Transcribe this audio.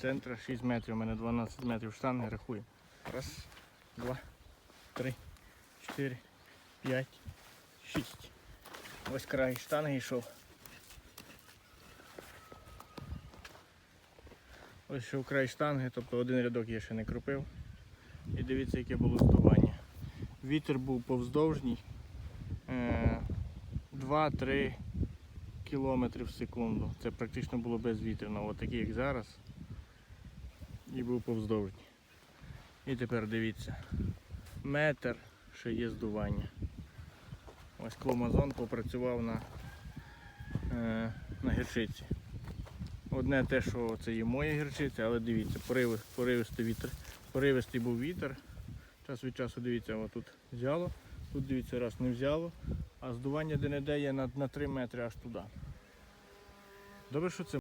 центра 6 метрів, у мене 12 метрів штанги, рахую. Раз, два, три, чотири, п'ять, шість. Ось край штанги йшов. Ось йшов край штанги, тобто один рядок я ще не крупив. І дивіться, яке було здування. Вітер був повздовжній. е, 2-3 кілометри в секунду. Це практично було безвітряно, от такий як зараз. І був повздовжній. І тепер дивіться. Метр ще є здування. Ось кломазон попрацював на, е, на гірчиці. Одне те, що це є моя гірчиця, але дивіться, пориви, поривистий вітер. Поривистий був вітер. Час від часу дивіться, отут взяло, тут дивіться, раз не взяло, а здування де-не-де є на, на 3 метри аж туди. Добре, що це